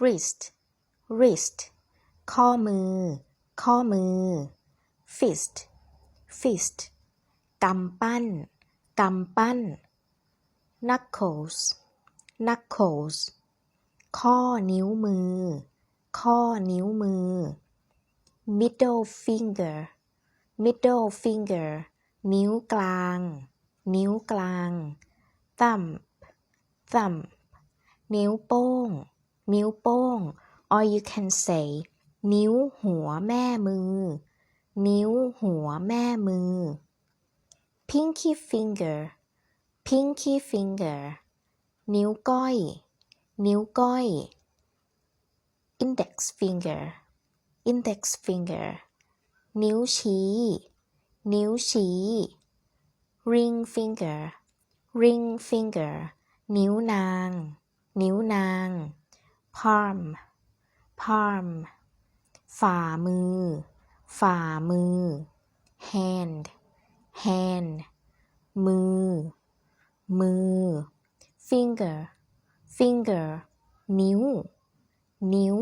wrist wrist ข้อมือ ข้อมือ fist fist กำปั้น กำปั้น knuckles knuckles ข้อนิ้วมือ ข้อนิ้วมือ middle finger middle finger นิ้วกลาง นิ้วกลาง thumb thumb นิ้วโป้ง นิ้วโป้ง or you can say นิ้วหัวแม่มือ นิ้วหัวแม่มือ pinky finger pinky finger นิ้วก้อย นิ้วก้อย index finger index finger นิ้วชี้ นิ้วชี้ ring finger ring finger นิ้วนาง นิ้วนาง palm palm ฝ่ามือ ฝ่ามือ hand hand มือ มือ finger finger นิ้ว นิ้ว